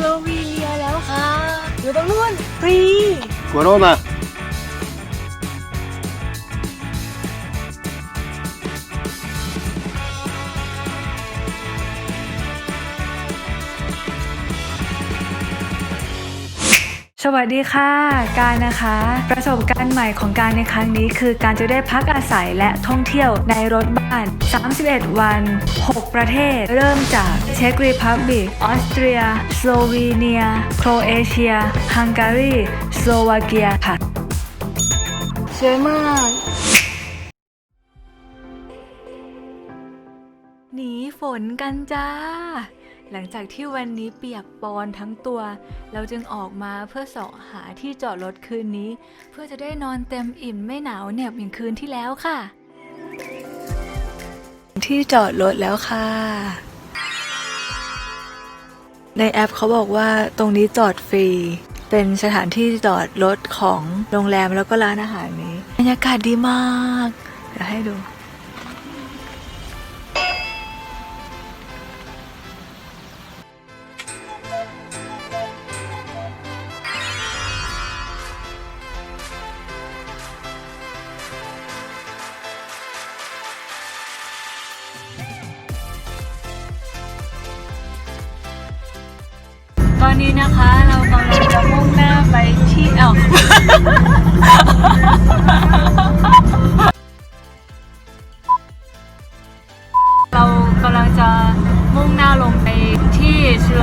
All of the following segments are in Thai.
โลวีเนียแล้วค่ะ อยู่ตรงนู้นฟรี Corona. สวัสดีค่ะ การนะคะ ประสบการณ์ใหม่ของการในครั้งนี้ คือการจะได้พักอาศัยและท่องเที่ยวในรถบ้าน 31 วัน 6 ประเทศ เริ่มจากเช็กรีพับบิกออสเตรีย สโลวีเนีย โครเอเชีย ฮังการี สโลวาเกียค่ะสวยมากหนีฝนกันจ้า หลังจากที่วันนี้เปียกปอนทั้งตัว เราจึงออกมาเพื่อเสาะหาที่จอดรถคืนนี้ เพื่อจะได้นอนเต็มอิ่มไม่หนาวเหน็บอย่างคืนที่แล้วค่ะ ที่จอดรถแล้วค่ะ ในแอปเขาบอกว่าตรงนี้จอดฟรี เป็นสถานที่จอดรถของโรงแรมแล้วก็ร้านอาหารนี้บรรยากาศดีมากเดี๋ยวให้ดู นนี้นะคะ เรากำลังจะมุ่งหน้าไปที่เอ้าเรากำลังจะมุ่งหน้าลงไปที่สโล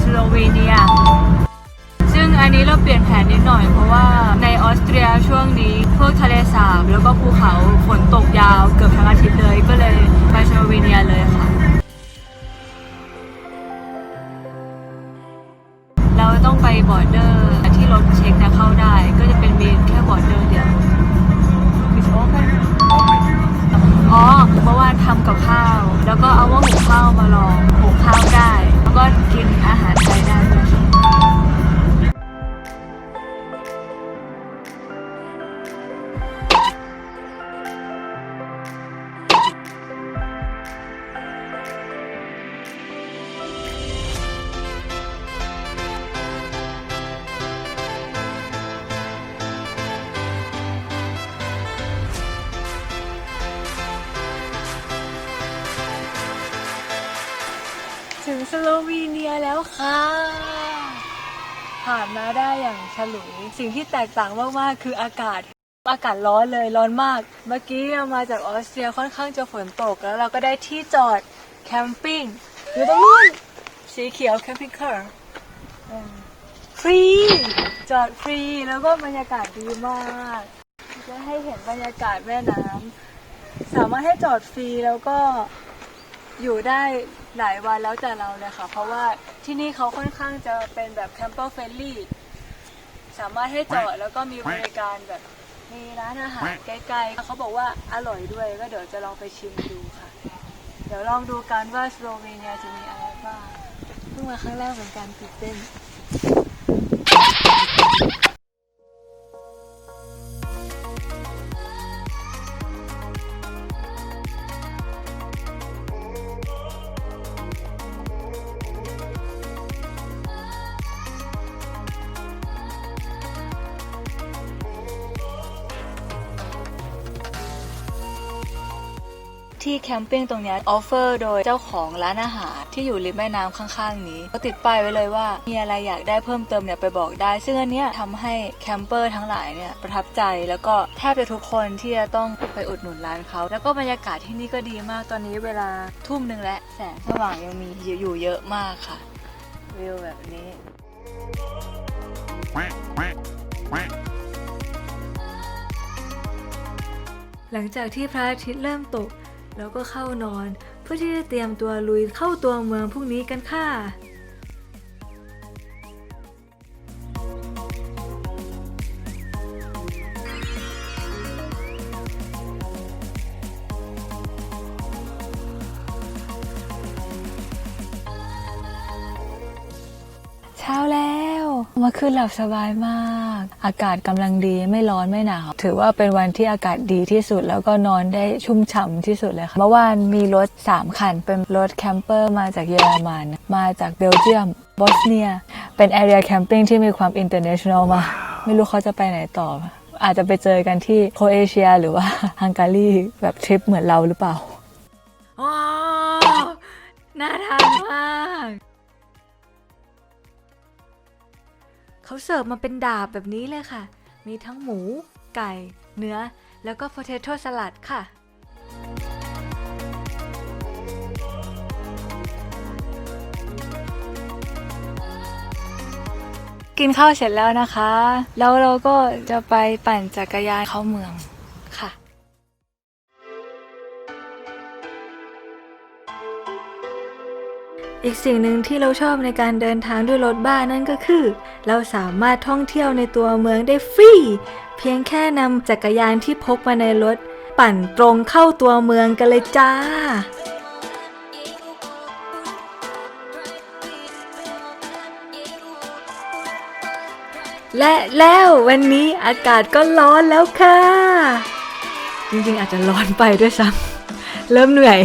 สโลเวเนีย ซึ่งอันนี้เราเปลี่ยนแผนนิดหน่อยเพราะว่าในออสเตรียช่วงนี้พวกทะเลสาบแล้วก็ภูเขาฝนตกยาวเกือบทั้งอาทิตย์เลยก็เลยไปสโลเวเนียเลย บอร์เดอร์ที่รถเช็คจะเข้าได้ ก็จะเป็นมีแค่บอร์เดอร์เดียว อ๋อเมื่อวานทำกับข้าว สโลวีเนียแล้วค่ะ ผ่านมาได้อย่างฉลุย สิ่งที่แตกต่างมาก ๆ คืออากาศ อากาศร้อนเลยร้อนมาก เมื่อกี้เรามาจากออสเตรียค่อนข้างจะฝนตก แล้วเราก็ได้ที่จอดแคมปิ้งอยู่ตรงนู้นสีเขียวแคมปิ้งคาร์ฟรี จอดฟรี แล้วก็บรรยากาศดีมากจะให้เห็นบรรยากาศแม่น้ำสามารถให้จอดฟรีแล้วก็อยู่ได้หลายวันแล้วแต่เราเลยค่ะ เพราะว่าที่นี่เขาค่อนข้างจะเป็นแบบแคมเปอร์เฟรนลี่สามารถให้จอดแล้วก็มีบริการแบบมีร้านอาหารใกล้ๆเขาบอกว่าอร่อยด้วยก็เดี๋ยวจะลองไปชิมดูค่ะ เดี๋ยวลองดูกันว่าสโลเวเนียจะมีอะไรบ้างเพิ่งมาครั้งแรกเหมือนกันตื่นเต้น ที่แคมปิ้งตรงนี้ออฟเฟอร์โดยเจ้าของร้านอาหารที่อยู่ริมแม่น้ำข้างๆนี้ก็ติดป้ายไว้เลยว่ามีอะไรอยากได้เพิ่มเติมเนี่ยไปบอกได้ ซึ่งอันเนี้ยทำให้แคมเปอร์ทั้งหลายเนี่ยประทับใจแล้วก็แทบจะทุกคนที่จะต้องไปอุดหนุนร้านเขา แล้วก็บรรยากาศที่นี่ก็ดีมากตอนนี้เวลาทุ่มหนึ่งและแสงสว่างยังมีอยู่เยอะมากค่ะวิวแบบนี้หลังจากที่พระอาทิตย์เริ่มตก แล้วก็เข้านอน เพื่อที่จะเตรียมตัวลุยเข้าตัวเมืองพรุ่งนี้กันค่ะเช้าแล้วมาขึ้นหลับสบายมาก อากาศกำลังดีไม่ร้อนไม่หนาว ถือว่าเป็นวันที่อากาศดีที่สุด แล้วก็นอนได้ชุ่มฉ่ำที่สุดเลยค่ะเมื่อวานมีรถ 3 คัน เป็นรถแคมเปอร์มาจากเยอรมัน มาจากเบลเยียมบอสเนีย เป็นแอเรียแคมปิ้งที่มีความอินเตอร์เนชั่นแนลมากไม่รู้เขาจะไปไหนต่อ อาจจะไปเจอกันที่โครเอเชียหรือว่าฮังการีแบบทริปเหมือนเราหรือเปล่าว้าวน่าทานมาก เขาเสิร์ฟมาเป็นดาบแบบนี้เลยค่ะ มีทั้งหมู ไก่ เนื้อ แล้วก็ potato สลัดค่ะกินข้าวเสร็จแล้วนะคะ แล้วเราก็จะไปปั่นจักรยานเข้าเมือง อีกสิ่งหนึ่งที่เราชอบในการเดินทางด้วยรถบ้านนั่นก็คือ เราสามารถท่องเที่ยวในตัวเมืองได้ฟรีเพียงแค่นำจักรยานที่พกมาในรถ ปั่นตรงเข้าตัวเมืองกันเลยจ้าและแล้ววันนี้อากาศก็ร้อนแล้วค่ะ จริงๆอาจจะร้อนไปด้วยซ้ำเริ่มเหนื่อย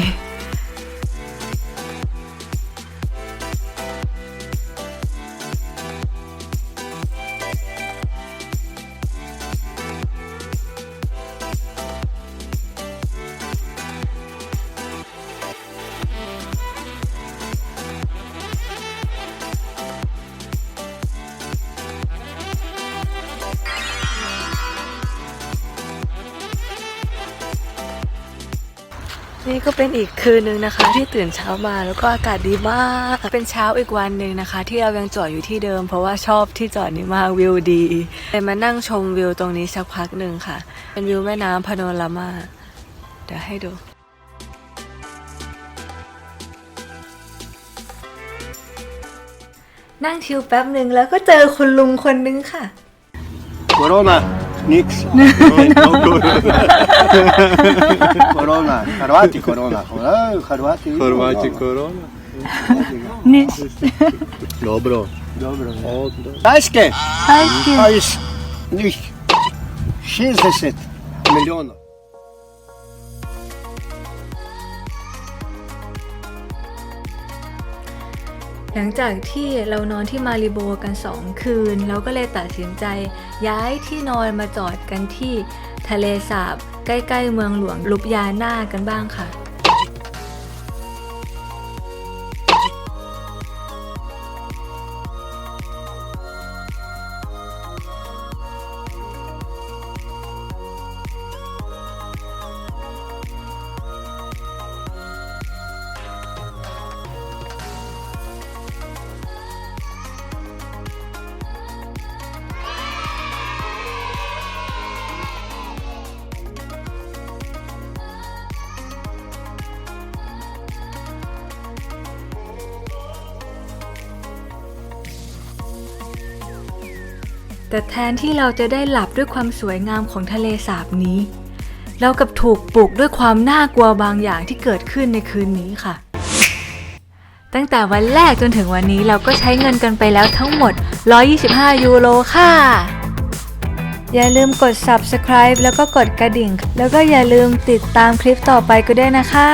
นี่ก็เป็นอีกคืนหนึ่งนะคะ ที่ตื่นเช้ามาแล้วก็อากาศดีมาก เป็นเช้าอีกวันหนึ่งนะคะ ที่เรายังจอดอยู่ที่เดิม เพราะว่าชอบที่จอดนี้มากวิวดีเลยมานั่งชมวิวตรงนี้สักพักหนึ่งค่ะ เป็นวิวแม่น้ำพาโนรามาเดี๋ยวให้ดูนั่งชิลแป๊บหนึ่งแล้วก็เจอคุณลุงคนนึงค่ะ Corona, nix. No, no corona. Corona, Hrvati corona. Ah, Hrvati. Hrvati korona. Nič. Dobro. Dobro. Onda. Tajske, Tajske. pa iz njih 60 milijuna. หลังจากที่เรานอนที่มาริโบกันสองคืน เราก็เลยตัดสินใจย้ายที่นอนมาจอดกันที่ทะเลสาบ ใกล้ ๆ เมืองหลวงลุบยาหน้ากันบ้างค่ะ แต่แทนที่เราจะได้หลับด้วยความสวยงามของทะเลสาบนี้ เรากับถูกปลุกด้วยความน่ากลัวบางอย่างที่เกิดขึ้นในคืนนี้ค่ะ ตั้งแต่วันแรกจนถึงวันนี้เราก็ใช้เงินกันไปแล้วทั้งหมด 125 ยูโรค่ะ อย่าลืมกด subscribe แล้วก็กดกระดิ่ง แล้วก็อย่าลืมติดตามคลิปต่อไปก็ได้วยนะคะ